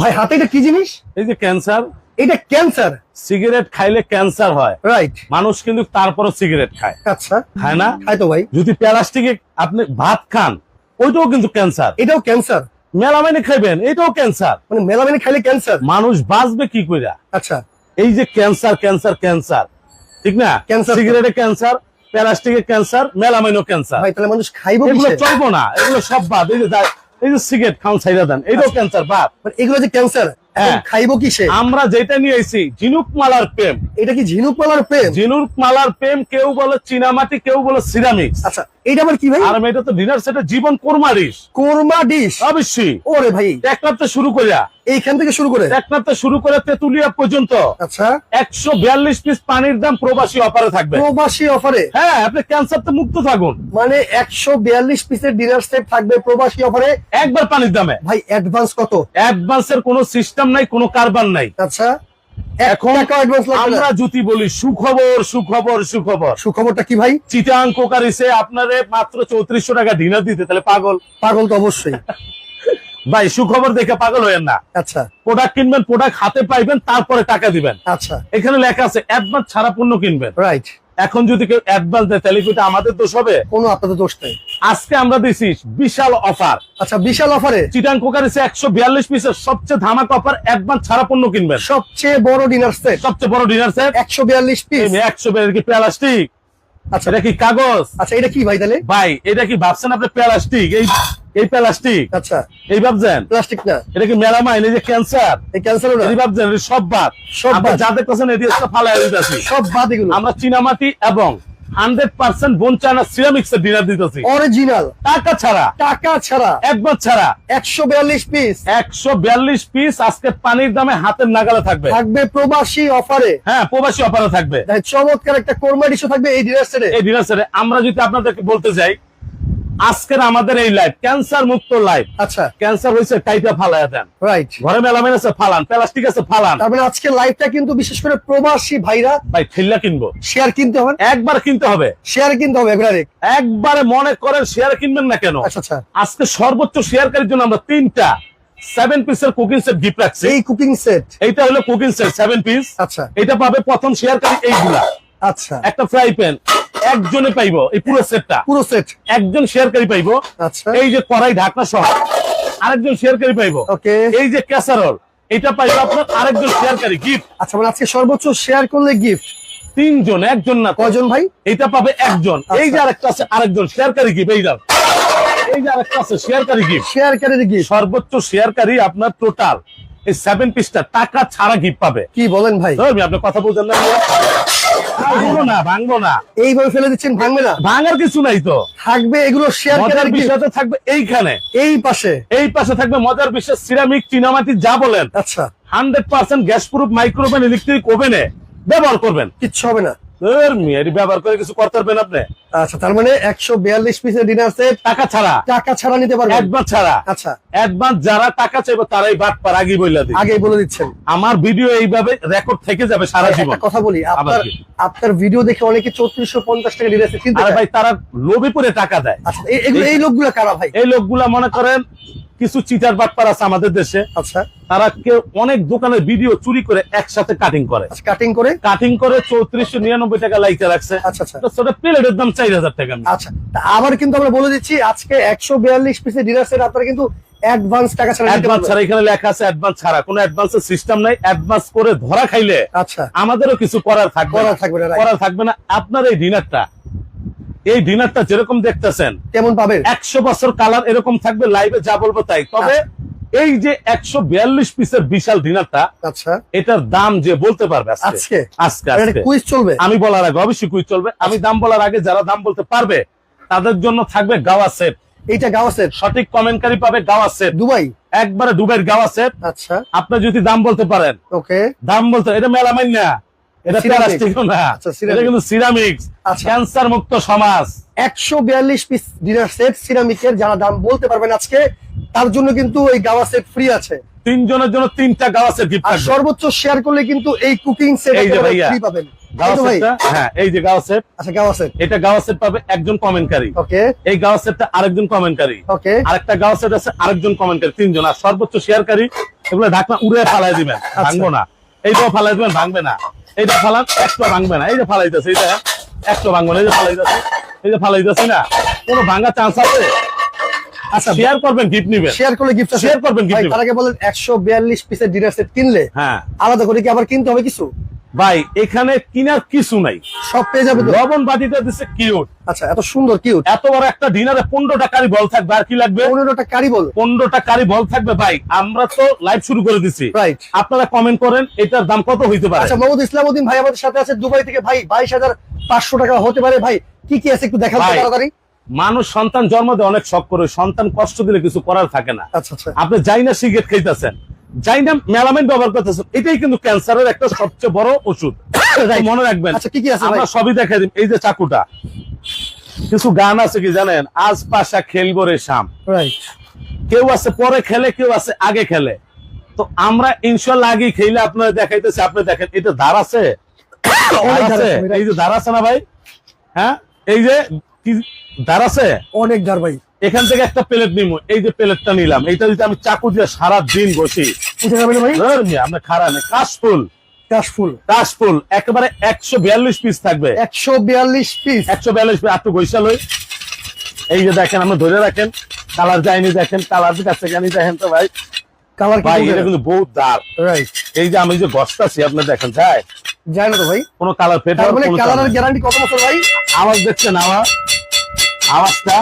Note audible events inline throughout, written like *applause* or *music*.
ভাই হাতে এটা কি জিনিস? এই যে ক্যান্সার এটা ক্যান্সার। সিগারেট খাইলে ক্যান্সার হয়। রাইট মানুষ কিন্তু তারপরও সিগারেট খায়। আচ্ছা। খায় না? খাই তো ভাই। যদি প্লাস্টিকে আপনি ভাত খান ওইটাও কিন্তু ক্যান্সার। এটাও ক্যান্সার। মেলামাইনে খাইবেন এটাও ক্যান্সার। মানে মেলামেনে খাইলে ক্যান্সার। মানুষ বাঁচবে কি কইরা? আচ্ছা। এই যে ক্যান্সার ক্যান্সার ক্যান্সার ঠিক না? ক্যান্সার। সিগারেটে ক্যান্সার প্লাস্টিকে ক্যান্সার মেলামাইনও ক্যান্সার। ভাই তাহলে মানুষ খাইবো এগুলো চলবো না এগুলো সব বাদ। এই যে এই যে সিগারেট ছাইরা দেন এইটাও ক্যান্সার বাদ মানে এগুলো যে ক্যান্সার আমরা যেটা নিয়ে আইছি ঝিনুক মালার প্রেম। এটা কি ঝিনুক মালার প্রেম? ঝিনুক মালার প্রেম কেউ বলে চীনামাটি কেউ বলে সিরামিক্স আচ্ছা এটা আবার কি ভাই? আর এটা তো ডিনার সেটে জীবন কোরমারিস কোরমা ডিশ? অবশ্যই। ওরে ভাই। শুরু করিয়া। এইখান থেকে শুরু করে? টেকনাথ শুরু করে তেতুলিয়া পর্যন্ত। আচ্ছা। একশো বিয়াল্লিশ পিস পানির দাম প্রবাসী অফারে থাকবে। প্রবাসী অফারে হ্যাঁ আপনি ক্যান্সার তো মুক্ত থাকুন। মানে একশো বিয়াল্লিশ পিসের ডিনার সেট থাকবে প্রবাসী অফারে একবার পানির দামে। ভাই অ্যাডভান্স কত? অ্যাডভান্সের কোনো সিস্টেম নাই কোনো কারবার নাই। আচ্ছা। এখন টাকা আমরা না বলি সুখবর সুখবর সুখবর। সুখবরটা কি ভাই? চিটাং কোকারিসে আপনারে মাত্র চৌত্রিশশো টাকা ডিনার দিতে তাহলে পাগল। পাগল তো অবশ্যই। *laughs* ভাই সুখবর দেখে পাগল হয়েন না। আচ্ছা। প্রোডাক্ট কিনবেন প্রোডাক্ট হাতে পাইবেন তারপরে টাকা দিবেন। আচ্ছা। এখানে লেখা আছে অ্যাডভান্স ছাড়া পণ্য কিনবেন। রাইট এখন যদি কেউ অ্যাডভান্স দেয় তাহলে কি ওটা আমাদের দোষ হবে? কোনো আপনাদের দোষ নেই। আজকে আমরা দিছি বিশাল অফার আচ্ছা বিশাল অফারে চিটাং কোকারিসে একশো বিয়াল্লিশ পিসের সবচেয়ে ধামাক অফার অ্যাডভান্স ছাড়া পণ্য কিনবেন। সবচেয়ে বড় ডিনার সেট সবচেয়ে বড় ডিনার সেট একশো বিয়াল্লিশ পিস একশো কি প্লাস্টিক? আচ্ছা। এটা কি কাগজ? আচ্ছা এটা কি ভাই তাহলে? ভাই এটা কি ভাবছেন আপনি প্লাস্টিক? এই এই প্লাস্টিক। আচ্ছা। এই ভাবছেন? প্লাস্টিক না। এটা কি মেলামাইন এই যে ক্যান্সার। এই ক্যান্সারও না। এই ভাবছেন সব বাদ। সব বাদ। যা দেখতেছেন এটি হচ্ছে ফালাই দিতেছি। সব বাদ এগুলো। আমরা চীনামাটি এবং hundred percent bone china ceramics এর ডিনার দিতেছি। অরিজিনাল। টাকা ছাড়া। টাকা ছাড়া। একবার ছাড়া। একশো বিয়াল্লিশ পিস। একশো বিয়াল্লিশ পিস আজকে পানির দামে হাতের নাগালে থাকবে। থাকবে প্রবাসী অফারে। হ্যাঁ প্রবাসী অফারে থাকবে। চমৎকার একটা কোরমা ডিশও থাকবে এই ডিনার সেটে এই ডিনার সেটে আমরা যদি আপনাদেরকে বলতে যাই আজকের আমাদের এই লাইফ ক্যান্সার মুক্ত লাইফ আচ্ছা। ক্যান্সার হয়েছে টাইটা ফালাইয়া দেন। রাইট ঘরে মেলামেন আছে ফালান। প্লাস্টিক আছে ফালান। তার মানে আজকে লাইভটা কিন্তু বিশেষ করে প্রবাসী ভাইরা ভাই ঠেল্লা কিনবো। শেয়ার কিনতে হবে। একবার কিনতে হবে। শেয়ার কিনতে হবে একবারে মনে করেন শেয়ার কিনবেন না কেন? আচ্ছা আচ্ছা। আজকে সর্বোচ্চ শেয়ারকারীর জন্য আমরা তিনটা সেভেন পিসের কুকিং সেট গিফট রাখছি। এই কুকিং সেট এইটা হলো কুকিং সেট সেভেন পিস আচ্ছা। এটা পাবে প্রথম শেয়ারকারী এইগুলা। আচ্ছা। একটা ফ্রাই প্যান একজনে পাইবো এই পুরো সেটটা পুরো সেট একজন শেয়ারকারী পাইবো। আচ্ছা। এই যে কড়াই ঢাকনা সহ আরেকজন শেয়ারকারী পাইবো। ওকে। এই যে ক্যাসারল এটা পাইবো আপনার আরেকজন শেয়ারকারী গিফট আচ্ছা মানে আজকে সর্বোচ্চ শেয়ার করলে গিফট তিনজন একজন না কয়জন ভাই? এটা পাবে একজন। এই যে আরেকটা আছে আরেকজন শেয়ারকারী গিফট এই যাও। এই যে আরেকটা আছে শেয়ারকারী গিফট শেয়ারকারী গিফট সর্বোচ্চ শেয়ারকারী আপনার টোটাল এই সেভেন পিসটা টাকা ছাড়া গিফট পাবে। কি বলেন ভাই? ধরবি আপনি কথা বলছেন না? ভাঙবো না ভাঙবো না। এইভাবে ফেলে দিচ্ছেন ভাঙবে না? ভাঙার কিছু নাই তো। থাকবে এগুলো শেয়ার বিষয়টা থাকবে এইখানে। এই পাশে। এই পাশে থাকবে মজার সিরামিক চিনামাটি যা বলেন। আচ্ছা। Hundred percent gas proof microwave electric ওভেনে ব্যবহার করবেন। কিচ্ছু হবে না। ব্যবহার করে কিছু করতে পারবেন আপনি। আচ্ছা তার মানে একশো বিয়াল্লিশ পিসের ডিনার সেট টাকা ছাড়া। টাকা ছাড়া নিতে পারবেন। অ্যাডভান্স ছাড়া। আচ্ছা। অ্যাডভান্স যারা টাকা চাইবে তারাই পার আগে বলে দিচ্ছেন। আমার ভিডিও এইভাবে রেকর্ড থেকে যাবে সারা জীবন। কথা বলি আপনার আপনার ভিডিও দেখে অনেকে চৌত্রিশশো পঞ্চাশ টাকা ডিনার সেট। ভাই তারা লোভে পরে টাকা দেয়। আচ্ছা এই লোকগুলো কারা ভাই? এই লোকগুলা মনে করেন কিছু চিটার বাটপার আছে আমাদের দেশে। আচ্ছা। তারা কেউ অনেক দোকানের ভিডিও চুরি করে একসাথে কাটিং করে। আচ্ছা কাটিং করে? কাটিং করে চৌত্রিশশো নিরানব্বই টাকা লাইতে রাখছে। আচ্ছা আচ্ছা। সেটা প্লেটের দাম চার হাজার টাকা আচ্ছা আবার কিন্তু আমরা বলে দিচ্ছি আজকে একশো বিয়াল্লিশ পিসের ডিনার সেট আপনারা কিন্তু অ্যাডভান্স টাকা ছাড়া অ্যাডভান্স ছাড়া এখানে লেখা আছে অ্যাডভান্স ছাড়া। কোনো অ্যাডভান্সের সিস্টেম নাই। অ্যাডভান্স করে ধরা খাইলে আচ্ছা। আমাদেরও কিছু করার থাকবে করার থাকবে না, করার থাকবে না। আপনার এই ডিনারটা এই ডিনারটা যেরকম দেখতেছেন কেমন পাবেন? একশো বছর কালার এরকম থাকবে লাইভে যা বলব তাই। তবে এই যে একশো বিয়াল্লিশ পিসের বিশাল ডিনারটা আচ্ছা। এটার দাম যে বলতে পারবে আজকে। আজকে? কুইজ চলবে? আমি বলার আগে অবশ্যই কুইজ চলবে। আমি দাম বলার আগে যারা দাম বলতে পারবে তাদের জন্য থাকবে গাওয়া সেট। এইটা গাওয়া সেট? সঠিক কমেন্টকারী পাবে গাওয়া সেট। দুবাই? একবারে ডুবের গাওয়া সেট। আচ্ছা। আপনি যদি দাম বলতে পারেন ওকে। দাম বলতে এটা মেলামাইন না। এটা Ceramic। না। আচ্ছা, এটা কিন্তু সিরামিক্স আচ্ছা। ক্যান্সার মুক্ত সমাজ। একশো বিয়াল্লিশ পিস ডিনার সেট সিরামিকের যারা দাম বলতে পারবেন আজকে তার জন্য কিন্তু এই গাওয়া সেট ফ্রি আছে। তিনজনের জন্য তিনটা গাওয়া সেট গিফট আর সর্বোচ্চ শেয়ার করলে কিন্তু এই কুকিং সেট। ফ্রি পাবেন। এই হ্যাঁ যে গাওয়া সেট আচ্ছা গাওয়া সেট এটা গাওয়া সেট পাবে একজন কমেন্টকারী ওকে। এই গাওয়া সেটটা আরেকজন কমেন্টকারী ওকে। আরেকটা গাওয়া সেট আছে আরেকজন কমেন্টকারী তিনজন। আর সর্বোচ্চ শেয়ারকারী এগুলো ঢাকনা উড়ে ফালাই দিবেন। ভাঙবো না। এইটাও ফালাই দিবেন ভাঙবে না। এইটা ফালান একটা ভাঙবে না। এই যে ফালাইতেছে এইটা একটা ভাঙবে না এই যে ফালাইতেছে এই যে ফালাইতেছে না। কোনো ভাঙা চান্স আছে? আচ্ছা শেয়ার করবেন গিফট নেবেন। শেয়ার করলে গিফট Share করবেন, গিফট। তার আগে বলেন একশো বিয়াল্লিশ পিসের ডিনার সেট কিনলে হ্যাঁ। আলাদা করে কি আবার কিনতে হবে কিছু? ভাই এখানে কিনার কিছু নাই। সব পেয়ে যাবে লবণ বাটিটা দিচ্ছে কিউট। আচ্ছা এত সুন্দর কিউট। এত বড় একটা ডিনারে পনেরোটা কারি বল থাকবে আর কি লাগবে? পনেরোটা কারি বল। পনেরোটা কারি বল থাকবে ভাই আমরা তো লাইভ শুরু করে দিচ্ছি রাইট আপনারা কমেন্ট করেন এটার দাম কত হইতে পারে? আচ্ছা মোহাম্মদ ইসলামউদ্দিন ভাই আমাদের সাথে আছে দুবাই থেকে ভাই বাইশ হাজার পাঁচশো টাকা হতে পারে। ভাই কি কি আছে একটু দেখান তো তাড়াতাড়ি। মানুষ সন্তান জন্ম দেয় অনেক শখ করে। সন্তান কষ্ট দিলে কিছু করার থাকে না। আচ্ছা আচ্ছা। আপনি যাই না সিগারেট খাইতেছেন। যাই না মেলামেন্ট ব্যবহার করতেছেন এটাই কিন্তু ক্যান্সারের একটা সবচেয়ে বড় ওষুধ। *coughs* মনে রাখবেন আচ্ছা কি কি আছে আমরা সবই দেখাই দিন এই যে চাকুটা। কিছু গান আছে কি জানেন? আজ পাশা খেলব রে শাম। কেউ আছে পরে খেলে কেউ আছে আগে খেলে। তো আমরা ইনশাল্লাহ আগে খেলে আপনারা দেখাইতেছি আপনি দেখেন এটা ধার? আছে, *coughs* এই যে ধার আছে না ভাই? হ্যাঁ? এই যে কি আছে? অনেক ভাই। এখান থেকে একটা প্লেট নিব এই যে প্লেটটা নিলাম এইটা যদি আমি চাকু দিয়ে সারা দিন বসি আপনার নেই কাশফুল। কাশফুল। কাশফুল একেবারে একশো বিয়াল্লিশ পিস থাকবে। একশো বিয়াল্লিশ পিস একশো বিয়াল্লিশ পিস একটু এই যে দেখেন আপনি ধরে রাখেন কালার যায়নি দেখেন কালার কাছে জানি দেখেন তো ভাই। কালার ভাই এটা কিন্তু বহুত দার এই যে আমি যে গছটাছি আপনি দেখেন যায়। যায় না তো ভাই। কোনো কালার ফেড মানে কালারের গ্যারান্টি কত বছর ভাই? আওয়াজ দেখছেন আওয়াজ আওয়াজটা।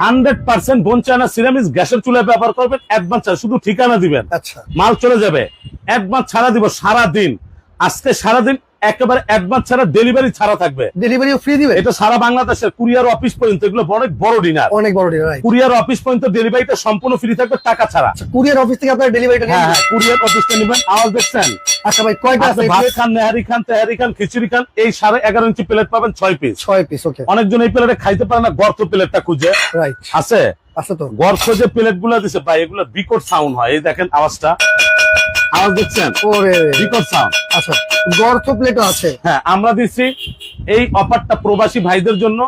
হান্ড্রেড পার্সেন্ট বঞ্চানা সিরামিক্স গ্যাসের চুলায় ব্যবহার করবেন অ্যাডভান্স শুধু ঠিকানা দিবেন। আচ্ছা। মাল চলে যাবে। অ্যাডভান্স ছাড়া দিব সারা দিন আজকে সারাদিন একেবারে অ্যাডভান্স ছাড়া ডেলিভারি ছাড়া থাকবে। ডেলিভারিও ফ্রি দিবে? এটা সারা বাংলাদেশের কুরিয়ার অফিস পর্যন্ত এগুলো অনেক বড় ডিনার অনেক বড় রাইট কুরিয়ার অফিস পর্যন্ত ডেলিভারিটা সম্পূর্ণ ফ্রি থাকবে টাকা ছাড়া। কুরিয়ার অফিস থেকে আপনার ডেলিভারিটা হ্যাঁ নিয়ে হ্যাঁ কুরিয়ার অফিসটা নেবেন। আওয়াজ দেখছেন? আচ্ছা ভাই কয়টা আছে? ভাত খান নেহারি খান তেহারি খান খিচুড়ি খান এই সাড়ে এগারো ইঞ্চি প্লেট পাবেন ছয় পিস ছয় পিস ওকে অনেকজন এই প্লেটে খাইতে পারে না গর্ত প্লেটটা খুঁজে। রাইট আছে? আছে তো। গর্ত যে প্লেটগুলো দিছে ভাই এগুলো বিকট সাউন্ড হয়। এই দেখেন আওয়াজটা। আওয়াজ দেখছেন? ওরে। সাউন্ড আচ্ছা গর্থ প্লেটও আছে। হ্যাঁ আমরা দিচ্ছি এই অফারটা প্রবাসী ভাইদের জন্য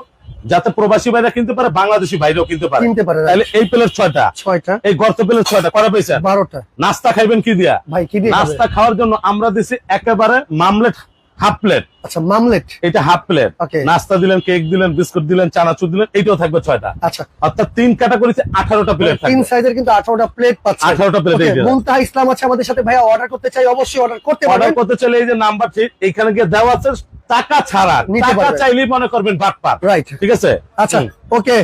যাতে প্রবাসী ভাইরা কিনতে পারে বাংলাদেশি ভাইরাও কিনতে পারে। কিনতে পারে তাহলে এই প্লেট ছয়টা। ছয়টা। এই গর্ত প্লেট ছয়টা করা পেয়েছেন? বারোটা। নাস্তা খাইবেন কি দিয়া? ভাই কি দিয়া নাস্তা খাওয়ার জন্য আমরা দিচ্ছি একেবারে মামলেট হাফ প্লেট। আচ্ছা মামলেট? এটা হাফ প্লেট। নাস্তা দিলেন কেক দিলেন বিস্কুট দিলেন চানাচুর দিলেন এইটাও থাকবে ছয়টা। আচ্ছা। অর্থাৎ তিন ক্যাটাগরিতে আঠারোটা প্লেট তিন সাইজের কিন্তু আঠারোটা প্লেট পাচ্ছে। 18টা plate এই মুমতাহা ইসলাম আছে আমাদের সাথে। ভাইয়া অর্ডার করতে চাই অবশ্যই অর্ডার করতে অর্ডার করতে চলে এই যে নাম্বার ঠিক এখানে গিয়ে দেওয়া আছে টাকা ছাড়া। টাকা চাইলেই মনে করবেন বাটপার। রাইট ঠিক আছে? আচ্ছা। ওকে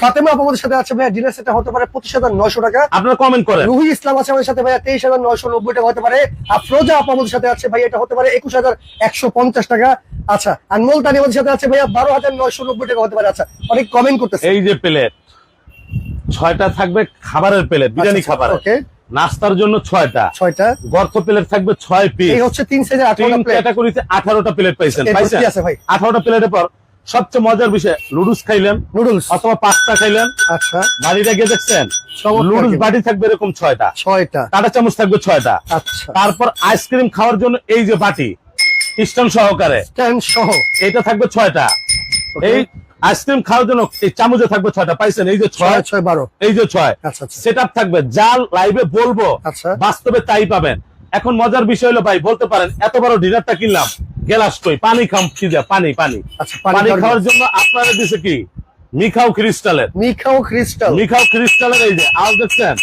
ফাতেমা আপু আমাদের সাথে আছে ভাইয়া ডিনার হতে পারে পঁচিশ হাজার নয়শো টাকা। আপনারা কমেন্ট করেন। রুহি ইসলাম আছে আমাদের সাথে ভাইয়া তেইশ হাজার নয়শো নব্বই টাকা হতে পারে। আর ফ্রোজা আপু আমাদের সাথে আছে ভাই এটা হতে পারে একুশ হাজার একশো পঞ্চাশ টাকা। আচ্ছা মোলতানি আমাদের সাথে আছে ভাইয়া বারো হাজার নয়শো নব্বই টাকা হতে পারে। আচ্ছা অনেক কমেন্ট করতেছে। এই যে প্লেট ছয়টা থাকবে খাবারের প্লেট বিরিয়ানি আচ্ছা, খাবার। ওকে। নাস্তার জন্য ছয়টা। ছয়টা। গর্ত প্লেট থাকবে ছয় পিস এই হচ্ছে তিন সাইজের তিন আঠারোটা প্লেট ক্যাটাগরিতে আঠারোটা প্লেট পাইছেন? আঠারোটা প্লেটের পর সবচেয়ে মজার বিষয় লুডুস খাইলেন নুডলস। অথবা পাস্তা খাইলেন। আচ্ছা। বাড়িটা গিয়ে দেখছেন? লুডুস বাটি থাকবে এরকম ছয়টা। ছয়টা। কাঁটা চামচ থাকবে ছয়টা। আচ্ছা। তারপর আইসক্রিম খাওয়ার জন্য এই যে বাটি স্টোন সহকারে স্ট্যান্ড সহ। এটা থাকবে ছয়টা। এই আইসক্রিম খাওয়ার জন্য এই চামচে থাকবে ছয়টা। পাইছেন? এই যে ছয় ছয় বারো। এই যে ছয়। আচ্ছা আচ্ছা। সেট থাকবে। জাল লাইভে বলব আচ্ছা। বাস্তবে তাই পাবেন। এখন মজার বিষয় হলো ভাই বলতে পারেন এত বড় ডিনারটা কিনলাম। গেলাস কই পানি খাম কি দেয়া পানি পানি। আচ্ছা পানি পানি খাওয়ার খাওয়ার জন্য। আপনারা দিছে কি? মিখাও ক্রিস্টালের মিখাও ক্রিস্টাল মিখাও ক্রিস্টালের এই যে আল দেখছেন?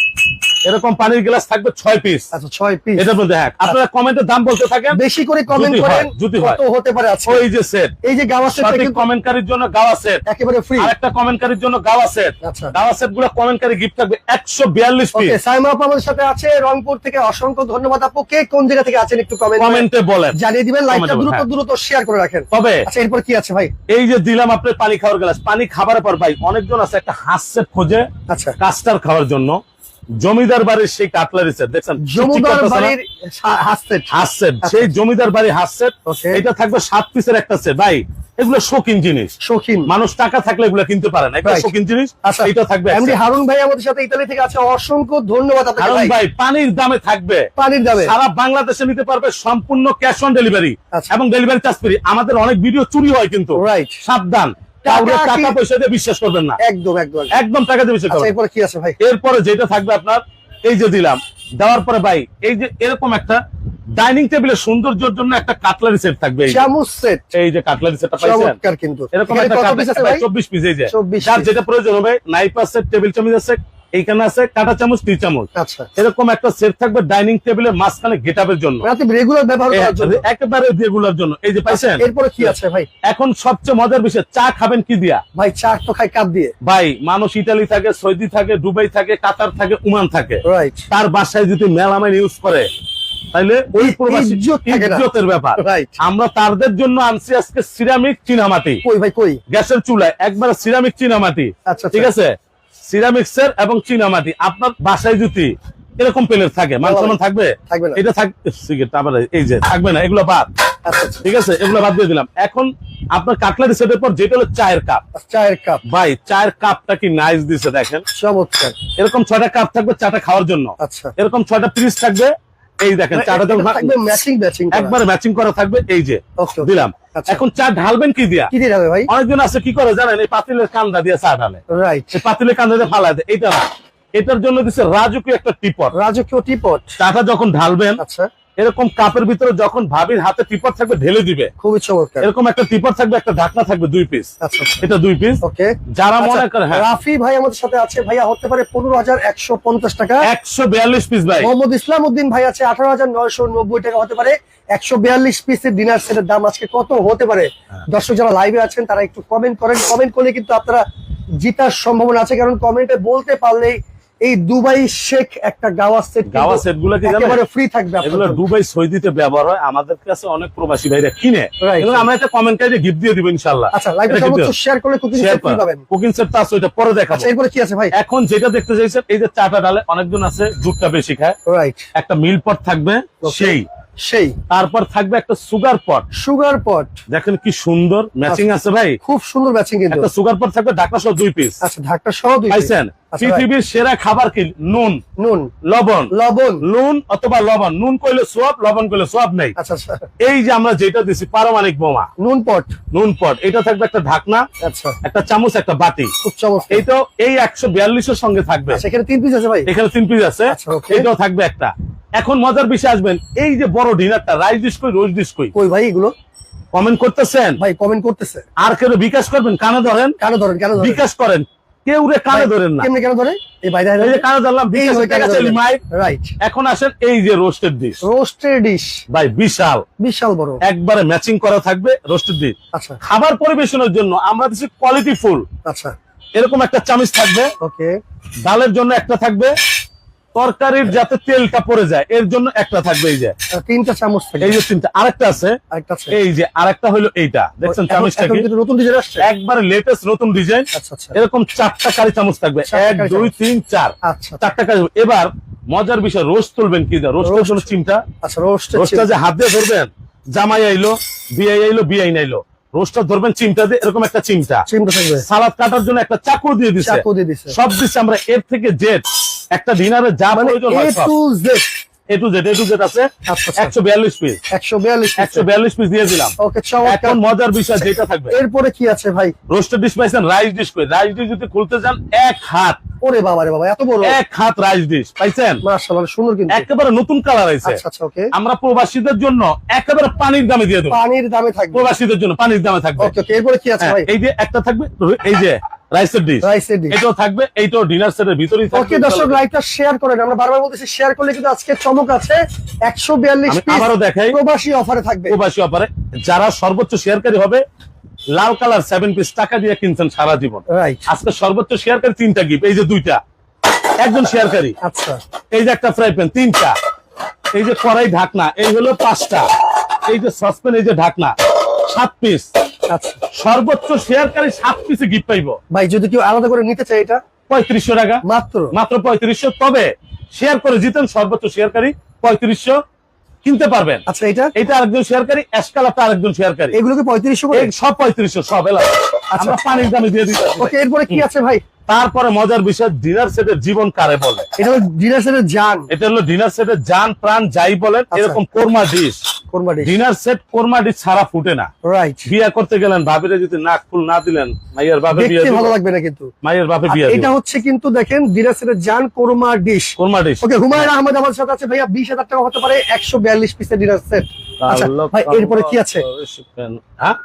এরকম পানির গ্লাস থাকবে ছয় পিস আচ্ছা ছয় পিস এটার মধ্যে হ্যাঁ আপনারা কমেন্টের দাম বলতে থাকেন? বেশি করে কমেন্ট করেন যদি হয়। হতে পারে আছে ওই যে সেট এই যে গাওয়া সঠিক কিন্তু কমেন্টকারীর জন্য গাওয়া সেট একেবারে ফ্রি আরেকটা কমেন্টকারীর জন্য গাওয়া সেট আচ্ছা। গাওয়া সেটগুলো কমেন্টকারী গিফট থাকবে একশো বিয়াল্লিশ ওকে সাইমা আপু আমাদের সাথে আছে রংপুর থেকে অসংখ্য ধন্যবাদ আপু। কে কোন জায়গা থেকে আছেন একটু কমেন্ট কমেন্টে বলেন। জানিয়ে দিবেন লাইকটা দ্রুত হ্যাঁ। দ্রুত শেয়ার করে রাখেন। তবে আচ্ছা এরপর কি আছে ভাই? এই যে দিলাম আপনার পানি খাওয়ার গ্লাস পানি খাবার পর ভাই অনেকজন আছে একটা হাঁস সেট খোঁজে আচ্ছা। কাস্টার খাওয়ার জন্য। জমিদার বাড়ির সেই কাটলারি সেট দেখছেন? জমুদার বাড়ির হাসতে হাঁস সেট সেই জমিদার বাড়ি হাঁস সেট Okay. এটা থাকবে সাত পিসের একটা সেট ভাই এগুলো শৌখিন জিনিস। শৌখিন। মানুষ টাকা থাকলে এগুলো কিনতে পারে না। Right. শৌখিন জিনিস আচ্ছা। এটা থাকবে এমডি। হারুন ভাই আমাদের সাথে ইতালি থেকে আছে। অসংখ্য ধন্যবাদ আপনাকে কারণ ভাই। পানির দামে থাকবে। পানির দামে। সারা বাংলাদেশে নিতে পারবে সম্পূর্ণ ক্যাশ অন ডেলিভারি। এবং ডেলিভারি চার্জ ফ্রি আমাদের অনেক ভিডিও চুরি হয় কিন্তু। রাইট সাবধান। টাকা টাকা পয়সা দিয়ে বিশ্বাস করবেন না। একদম একদম। একদম টাকা দিয়ে বিশ্বাস আচ্ছা করবেন এরপরে কি আছে ভাই? এরপরে যেটা থাকবে আপনার এই যে দিলাম দেওয়ার পরে ভাই এই যে এরকম একটা ডাইনিং টেবিলের সৌন্দর্যের জন্য একটা কাটলারি সেট থাকবে এই যে। চামচ সেট। এই যে কাটলারি সেটটা পাইছেন? চমৎকার কিন্তু। এরকম একটা কত পিস এই যে। যার যেটা প্রয়োজন হবে নাইফ আছে টেবিল চামচ আছে এইখানে আছে কাটা চামচ টি চামচ। আচ্ছা। এরকম একটা সেট থাকবে ডাইনিং টেবিলের মাঝখানে গেটাপের জন্য। মানে রেগুলার ব্যবহার করার জন্য। একেবারে রেগুলার জন্য। এই যে পাইছেন? এরপরে কি আছে ভাই? এখন সবচেয়ে মজার বিষয় চা খাবেন কি দিয়া? ভাই চা তো খাই কাপ দিয়ে। ভাই মানুষ ইটালি থাকে সৌদি থাকে দুবাই থাকে কাতার থাকে ওমান থাকে। রাইট তার বাসায় যদি মেলামাইন ইউজ করে তাহলে ওই প্রবাসী। ইজ্জতের ব্যাপার। আমরা তাদের জন্য আনছি আজকে সিরামিক চীনামাটি। কই ভাই কই? গ্যাসের চুলায় একবার সিরামিক চীনামাটি। আচ্ছা ঠিক আছে? সিরামিক্সের এবং চীনামাটি। আপনার বাসায় যদি এরকম প্লেট থাকে মান সম্মান থাকবে? থাকবে এটা থাক সিগারেট আবার এই যে থাকবে না এগুলো বাদ। আচ্ছা আচ্ছা। ঠিক আছে? এগুলো বাদ দিয়ে দিলাম। এখন আপনার কাটলারি সেটের পর যেটা হলো চায়ের কাপ। চায়ের কাপ। ভাই চায়ের কাপটা কি নাইস দিছে দেখেন। চমৎকার। এরকম ছয়টা কাপ থাকবে চাটা খাওয়ার জন্য। আচ্ছা। এরকম ছয়টা পিস থাকবে এই দেখেন চাটা থাকবে ম্যাচিং ম্যাচিং একবার ম্যাচিং করা থাকবে এই যে দিলাম। আচ্ছা। এখন চা ঢালবেন কি দিয়া? কি দিয়ে ভাই? অনেকজন আছে কি করে জানেন এই পাতিলের কান্দা দিয়ে চা ঢালে। রাইট পাতিলের কান্দা দিয়ে ফালা দেয় এটা না। এটার জন্য দিচ্ছে রাজকীয় একটা টিপট। রাজকীয় টিপট। চাটা যখন ঢালবেন আচ্ছা। এরকম কাপের ভিতরে যখন ভাবির হাতে টিপট থাকবে ঢেলে দিবে। খুবই চমৎকার। এরকম একটা টিপট থাকবে একটা ঢাকনা থাকবে দুই পিস আচ্ছা আচ্ছা। এটা দুই পিস ওকে। যারা মনে করে হ্যাঁ। রাফি ভাই আমাদের সাথে আছে। ভাইয়া হতে পারে পনেরো হাজার একশো পঞ্চাশ টাকা। একশো বিয়াল্লিশ পিস ভাই। মোহাম্মদ ইসলাম উদ্দিন ভাই আছে আঠারো হাজার নয়শো নব্বই টাকা হতে পারে। একশো বিয়াল্লিশ পিসের ডিনার সেটের দাম আজকে কত হতে পারে? হ্যাঁ। দর্শক যারা লাইভে আছেন তারা একটু কমেন্ট করেন। কমেন্ট করলে কিন্তু আপনারা জিতার সম্ভাবনা আছে কারণ কমেন্টে বলতে পারলেই এই দুবাই শেখ একটা গাওয়া সেট গাওয়া সেটগুলো কি একেবারে ফ্রি থাকবে এগুলো দুবাই সৌদিতে ব্যবহার হয় আমাদের কাছে অনেক প্রবাসী ভাইরা কিনে। এবং আমরা একটা কমেন্ট কাজে গিফট দিয়ে দিব ইনশাল্লাহ আচ্ছা লাইভে সর্বোচ্চ শেয়ার করলে কুকিং সেট পাবেন? কুকিং সেট তো আছে পরে দেখাবো। আচ্ছা এরপরে কি আছে ভাই? এখন যেটা দেখতে চাইছেন এই যে চাটা ডালে অনেকজন আছে দুধটা বেশি খায়। রাইট একটা মিল পট থাকবে সেই। সেই। তারপর থাকবে একটা সুগার পট সুগার পট দেখেন কি সুন্দর ম্যাচিং আছে ভাই। খুব সুন্দর ম্যাচিং কিন্তু। সুগার পট থাকবে ঢাকা সহ দুই পিস আচ্ছা ঢাকটা সহ দুই। পাইছেন? আচ্ছা, পৃথিবীর সেরা খাবার কি? নুন নুন। লবণ। লবণ। নুন অথবা লবণ। নুন কইলে সোয়াব লবণ কইলে সোয়াব নেই। আচ্ছা আচ্ছা। এই যে আমরা যেটা দিছি পারমাণিক বোমা। নুন পট। নুন পট। এটা থাকবে একটা ঢাকনা আচ্ছা। একটা চামচ একটা বাটি। খুব চমৎকার। এইটাও এই একশো বিয়াল্লিশের সঙ্গে থাকবে। আচ্ছা এখানে তিন পিস আছে ভাই। এখানে তিন পিস আছে। আচ্ছা, এটাও থাকবে একটা। এখন মজার বিষয় আসবেন এই যে বড় ডিনারটা রাইস ডিশ কই রোজ ডিশ কই? কই ভাই এগুলো? কমেন্ট করতেছেন। ভাই কমেন্ট করতেছে। আর কেউ বিকাশ করবেন? কানে ধরেন। কেন ধরেন কেন বিকাশ করেন। কেউ রে কানে ধরেন না। কেমনে কেন ধরে? এই বাইরে এই যে কানে ধরলাম রাইট এখন আসেন এই যে রোস্টেড ডিশ রোস্টেড ডিশ ভাই বিশাল। বিশাল বড়। একবারে ম্যাচিং করা থাকবে রোস্টেড ডিশ আচ্ছা। খাবার পরিবেশনের জন্য আমরা দিছি কোয়ালিটি ফুল আচ্ছা। এরকম একটা চামচ থাকবে। ওকে ডালের জন্য একটা থাকবে। তরকারির যাতে তেলটা পড়ে যায় এর জন্য একটা থাকবে এই যে। তিনটা চামচ এই যে তিনটা আরেকটা আছে। এই যে আরেকটা হলো এইটা। দেখছেন চামচটা কি? নতুন ডিজাইন আসছে? একবারে লেটেস্ট নতুন ডিজাইন আচ্ছা আচ্ছা। এরকম চারটা কারি চামচ থাকবে। এক দুই তিন চার। আচ্ছা চারটা কারি এবার মজার বিষয় রোস্ট তুলবেন কি রোস্টের। জন্য চিমটা। আচ্ছা রোস্টেড রোস্টটা যে হাত দিয়ে ধরবেন জামাই আইলো বিআই আইলো বিআই নাইলো রোস্টটা ধরবেন চিমটা দিয়ে এরকম একটা চিমটা। চিমটা থাকবে। সালাদ কাটার জন্য একটা চাকু দিয়ে দিছে। চাকু দিয়ে দিছে। সব দিচ্ছে আমরা এর থেকে জেড একটা ডিনারে যা মানে প্রয়োজন হয় সব। Z A to Z A to Z আছে। আচ্ছা আচ্ছা। একশো বিয়াল্লিশ পিস একশো বিয়াল্লিশ একশো বিয়াল্লিশ পিস দিয়ে দিলাম। ওকে এখন মজার বিষয় যেটা থাকবে। এরপরে কি আছে ভাই? রোস্টেড ডিশ পাইছেন রাইস ডিশ কই? রাইস ডিশ যদি খুলতে যান এক হাত। ওরে বাবা রে বাবা এত বড়। এক হাত রাইস ডিশ পাইছেন? মাশাআল্লাহ সুন্দর কিন্তু। একেবারে নতুন কালার আছে আচ্ছা আচ্ছা ওকে। আমরা প্রবাসীদের জন্য একেবারে পানির দামে দিয়ে দেবো। পানির দামে থাকবে। প্রবাসীদের জন্য পানির দামে থাকবে। ওকে ওকে এরপরে কি আছে হ্যাঁ, ভাই? এই যে একটা থাকবে এই যে রাইসের ডিশ। রাইসের ডিশ। এটাও থাকবে এইটাও ডিনার সেটের ভিতরেই থাকবে। ওকে দর্শক লাইভটা শেয়ার করেন। আমরা বারবার বলতেছি শেয়ার করলে কিন্তু আজকে চমক আছে। একশো বিয়াল্লিশ আমি পিস আবারও দেখাই প্রবাসী অফারে থাকবে। প্রবাসী অপারে যারা সর্বোচ্চ শেয়ারকারী হবে লাল কালার সেভেন পিস টাকা দিয়ে কিনছেন সারা জীবন। আজকে সর্বোচ্চ শেয়ারকারী তিনটা গিফট এই যে দুইটা। একজন শেয়ারকারী আচ্ছা। এই যে একটা ফ্রাই প্যান তিনটা। এই যে কড়াই ঢাকনা এই হলো পাঁচটা। এই যে সসপ্যান এই যে ঢাকনা সাত পিস সর্বোচ্চ শেয়ারকারী সাত পিসে গিফট পাইবো। ভাই যদি কেউ আলাদা করে নিতে চায় এটা? পঁয়ত্রিশশো টাকা। মাত্র? মাত্র পঁয়ত্রিশশো। তবে শেয়ার করে জিতেন সর্বোচ্চ শেয়ারকারী পঁয়ত্রিশশো। কিনতে পারবেন। আচ্ছা এটা? এটা আরেকজন শেয়ারকারী আরেকজন শেয়ারকারী। এগুলোকে পঁয়ত্রিশশো করে? সব পঁয়ত্রিশশো সব এলাকা আমরা পানির দামে দিয়ে দিতে ওকে এরপরে কি আছে ভাই? তারপরে মজার বিষয় ডিনার সেটের জীবন কারে বলে? এটা হলো ডিনার সেটের জান। এটা হলো ডিনার সেটের জান প্রাণ যাই বলেন আচ্ছা। এরকম korma dish korma dish. Dinner set korma dish ছাড়া ফুটে না। রাইট বিয়া করতে গেলেন ভাবিরে যদি নাক ফুল না দিলেন মাইয়ের বাপে বিয়ে দেখতে ভালো লাগবে না কিন্তু। মাইয়ের বাপে আর এটা হচ্ছে কিন্তু দেখেন ডিনার সেটের জান korma dish. Korma dish. Okay Humayun Ahmed সাথে আছে ভাইয়া বিশ হাজার টাকা হতে পারে একশো বিয়াল্লিশ পিসের ডিনার সেট এরপরে কি আছে?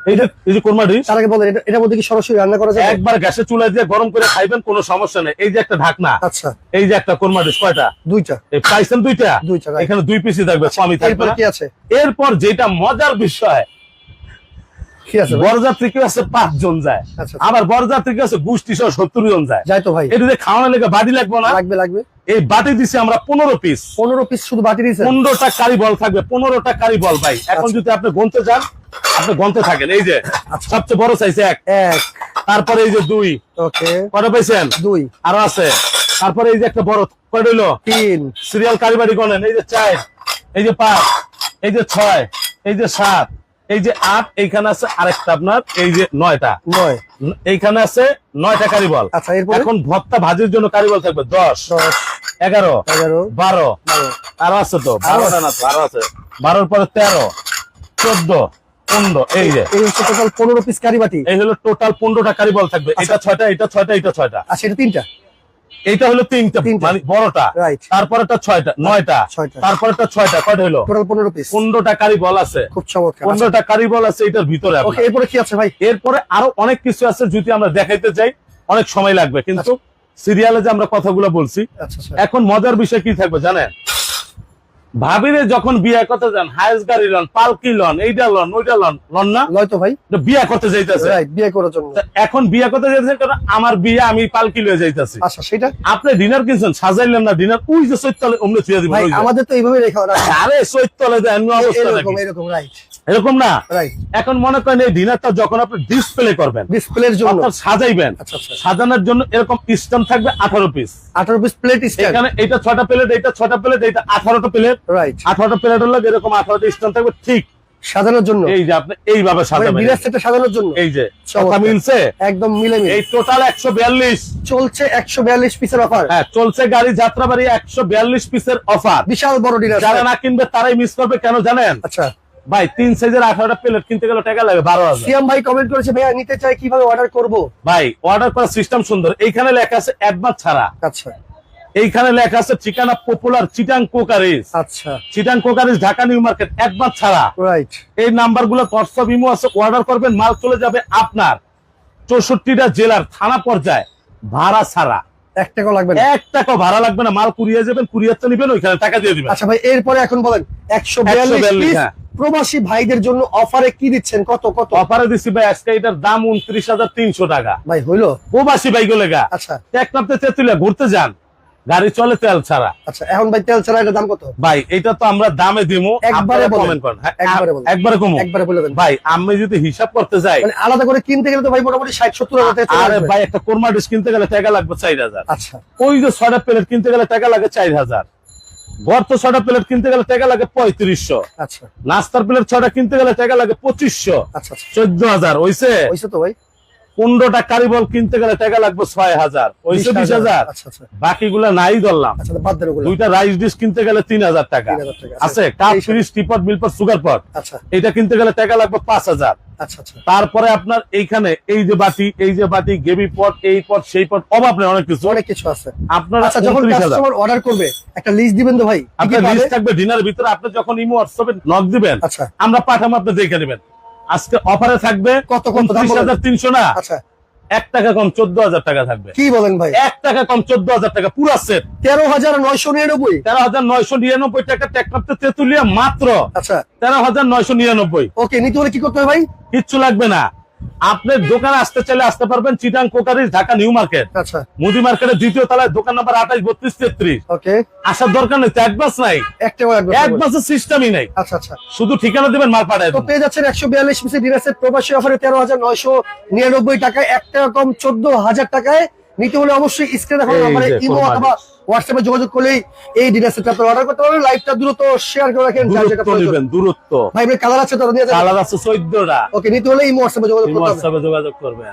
এই যে এই যে কোরমা ডিশ তার আগে বলেন এটা- মধ্যে কি সরাসরি রান্না করা যায় একবার গ্যাসে চুলা দিয়ে গরম করে খাইবেন কোনো সমস্যা নেই। এই যে একটা ঢাকনা আচ্ছা। এই যে একটা কোরমা কয়টা? দুইটা। পাইছেন দুইটা? দুইটা, এখানে দুই পিসি থাকবে স্বামী থাকবে এরপরে কি আছে? এরপর যেটা মজার বিষয় কি আছে বরযাত্রী কেউ আছে পাঁচ জন যায়। আচ্ছা। আবার বরযাত্রী কেউ আছে গোষ্ঠী সহ সত্তর জন যায়। যাই তো ভাই। এটা যে খাওয়ানো লেগে বাড়ি লাগবে না? লাগবে লাগবে। এই বাটি দিছি আমরা পনেরো পিস পনেরো পিস শুধু বাটি দিয়েছে পনেরোটা কারি বল থাকবে পনেরোটা কারি বল ভাই। এখন আচ্ছা। যদি আপনি গনতে চান আপনি গনতে থাকেন। এই যে সবচেয়ে বড় সাইজ এক। এক। তারপরে এই যে দুই। ওকে। কটা পাইছেন? দুই। আরও আছে। তারপরে এই যে একটা বড় কয়টা হইল? তিন। সিরিয়াল কারি বাড়ি গনেন এই যে চার এই যে পাঁচ এই যে ছয় এই যে সাত এই যে আট এইখানে আছে আরেকটা আপনার এই যে নয়টা। নয়। এইখানে আছে নয়টা কারিবল আচ্ছা এরপরে? এখন ভত্তা ভাজির জন্য কারিবল থাকবে দশ। দশ। এগারো এগারো বারো বারো। আরও আছে তো? বারোটা না তো আরও আছে। বারোর পরে তেরো চোদ্দ পনেরো এই যে। এই হচ্ছে টোটাল পনেরো পিস কারি এই হলো টোটাল পনেরোটা কারিবল থাকবে। এটা ছয়টা এটা ছয়টা এটা ছয়টা। আচ্ছা এটা তিনটা? এইটা হলো তিনটা তিনটা। মানে বড়টা। রাইট তারপরেটা ছয়টা নয়টা। ছয়টা। তারপরেটা ছয়টা কয়টা হলো? টোটাল পনেরো পিস পনেরোটা কারিবল আছে। খুব চমৎকার। পনেরোটা কারিবল আছে এটার ভিতরে এরপরে কি আছে ভাই? এরপরে আরও অনেক কিছু আছে যদি আমরা দেখাইতে চাই অনেক সময় লাগবে কিন্তু সিরিয়ালে যে আমরা কথাগুলো বলছি আচ্ছা আচ্ছা। এখন মজার বিষয় কি থাকবে জানেন? ভাবিরে যখন বিয়ে করতে যান গাড়ি লন পালকি লন এইটা লন ওইটা লন লন না? ভাই। বিয়ে করতে যাইতেছে। বিয়ে করার জন্য। এখন বিয়ে করতে যাইতেছে কারণ আমার বিয়ে আমি পালকি লয়ে যাইতেছি। আচ্ছা সেটা? আপনি ডিনার কিনছেন সাজাইলেন না ডিনার ওই যে চৈতলে অমনি ছুঁয়ে দিবেন ভাই আমাদের তো এইভাবে রেখা আরে চৈতলে দেন এরকম রাইট। এরকম না? এখন মনে করেন এই ডিনারটা যখন আপনি ডিসপ্লে করবেন ডিসপ্লের জন্য। সাজাইবেন আচ্ছা আচ্ছা। সাজানোর জন্য এরকম স্ট্যাম্প থাকবে আঠারো পিস আঠারো পিস প্লেট স্ট্যান্ড এখানে এটা ছটা প্লেট এটা ছটা প্লেট এটা আঠারোটা প্লেট রাইট আঠারোটা প্লেট হলো এরকম আঠারোটা স্ট্যাম্প থাকবে ঠিক। সাজানোর জন্য। এই যে আপনি এইভাবে সাজাবেন। ডিনার সেটটা সাজানোর জন্য। এই যে কথা মিলছে? একদম মিলে মিলে এই টোটাল একশো বিয়াল্লিশ। চলছে একশো বিয়াল্লিশ পিসের অফার হ্যাঁ চলছে গাড়ি যাত্রাবাড়ি একশো বিয়াল্লিশ পিসের অফার বিশাল বড় ডিনার যারা না কিনবে তারাই মিস করবে কেন জানেন? আচ্ছা। ভাই তিন সাইজের আঠারোটা প্লেট কিনতে গেলে টাকা লাগে বারো হাজার। সিয়াম ভাই কমেন্ট করেছে ভাইয়া নিতে চাই কীভাবে অর্ডার করব? ভাই অর্ডার করার সিস্টেম সুন্দর। এইখানে লেখা আছে অ্যাডভান্স ছাড়া। আচ্ছা। এইখানে লেখা আছে ঠিকানা পপুলার চিটাং কোকারিজ আচ্ছা। Chittagong crockeries Dhaka new market advance ছাড়া। রাইট এই নাম্বারগুলো হোয়াটসঅ্যাপ ইমো আছে অর্ডার করবেন মাল চলে যাবে আপনার চৌষট্টিটা জেলার থানা পর্যায়ে ভাড়া ছাড়া। এক টাকাও লাগবে না। এক টাকা ভাড়া লাগবে না মাল কুড়িয়ে যাবেন কুড়িয়ে তো নিবেন ওইখানে টাকা দিয়ে দিবেন। আচ্ছা ভাই এরপরে এখন বলেন একশো বিয়াল্লিশ 142 পিস। প্রবাসী ভাইদের জন্য অফারে কি দিচ্ছেন? কত কত? অফারে দিচ্ছি ভাই আজকে এটার দাম উনত্রিশ হাজার তিনশো টাকা। ভাই হইল? প্রবাসী বাইক লেগা আচ্ছা। টেকনাপতে তেতুলিয়া ঘুরতে যান। গাড়ি চলে তেল ছাড়া। আচ্ছা এখন ভাই তেল ছাড়া দাম কত? ভাই এটা তো আমরা দামে দিব একবারে। কমেন্ট করেন। হ্যাঁ, একবারে কমু। একবারে বলে দেন। ভাই আমি যদি হিসাব করতে যাই মানে আলাদা করে কিনতে গেলে তো ভাই মোটামুটি ষাট সত্তর হাজার টাকা চলে আরে ভাই একটা কোরমা ডিশ কিনতে গেলে টাকা লাগবে চার হাজার। আচ্ছা। ওই যে ছয়টা প্লেট কিনতে গেলে টাকা লাগে চার হাজার। গর্ত ছয়টা প্লেট কিনতে গেলে টাকা লাগে পঁয়ত্রিশশো। আচ্ছা। নাস্তার প্লেট ছটা কিনতে গেলে টাকা লাগে পঁচিশশো। আচ্ছা আচ্ছা। চোদ্দ হাজার ওইসে তো ভাই। পনেরোটা কারিবল কিনতে গেলে টাকা লাগবে ছয় হাজার। ওইছে বিশ হাজার। আচ্ছা আচ্ছা। নাই ধরলাম। আচ্ছা দুইটা রাইস ডিশ কিনতে গেলে তিন হাজার টাকা। আছে cup fridge teapot মিলপট sugar pot এটা কিনতে গেলে টাকা লাগবে পাঁচ হাজার। তারপরে আপনার এইখানে এই যে বাটি এই যে বাটি গেবি পট এই পট সেই পট অভাব নেই অনেক কিছু। অনেক কিছু আছে। আপনার যখন কাস্টমার অর্ডার করবে একটা লিস্ট দিবেন তো ভাই আপনার লিস্ট থাকবে ডিনারের ভিতরে আপনি যখন ইমো হোয়াটসঅ্যাপে নক দিবেন আমরা পাঠাবো আপনি দেখে নেবেন। আজকে অফারে থাকবে কত কত হাজার তিনশো না। আচ্ছা। এক টাকা কম চোদ্দ হাজার টাকা থাকবে। কি বলেন ভাই? এক টাকা কম চোদ্দ হাজার টাকা পুরো সেট তেরো হাজার নয়শো নিরানব্বই। তেরো হাজার নয়শো নিরানব্বই টাকা টেকনাপতে তেতুলিয়া মাত্র। আচ্ছা। তেরো হাজার নয়শো নিরানব্বই। ওকে নিতে হলে কি করতে হবে ভাই? কিচ্ছু লাগবে না। আপনার দোকানে আসতে চাইলে আসতে পারবেন Chittagong crockeries Dhaka new market. আচ্ছা। মুদি মার্কেটের দ্বিতীয় তলায় দোকান নাম্বার আঠাশ বত্রিশ তেত্রিশ। ওকে। আসার দরকার নেই এক অ্যাডভান্স নাই। একটা মাসের অ্যাডভান্সের সিস্টেমই নাই। আচ্ছা আচ্ছা। শুধু ঠিকানা দেবেন মাল পাঠায় তো পেয়ে যাচ্ছেন একশো বিয়াল্লিশ প্রবাসী অফারে তেরো হাজার নয়শো নিরানব্বই টাকায় একটা রকম কম চোদ্দ হাজার টাকায় নিতে হলে অবশ্যই স্ক্রিনে দেখো নাম্বারে ইমো অথবা হোয়াটসঅ্যাপে যোগাযোগ করলেই এই ডিনার সেটটা আপনারা অর্ডার করতে পারবেন। লাইভটা দূরত্ব শেয়ার করে রাখেন দূরত্ব ভাই ভাই কালার আছে তো কালার আছে? চোদ্দটা। ওকে নিতে হলে ইমো হোয়াটসঅ্যাপে যোগাযোগ করতে হবে। হোয়াটসঅ্যাপে যোগাযোগ করবেন।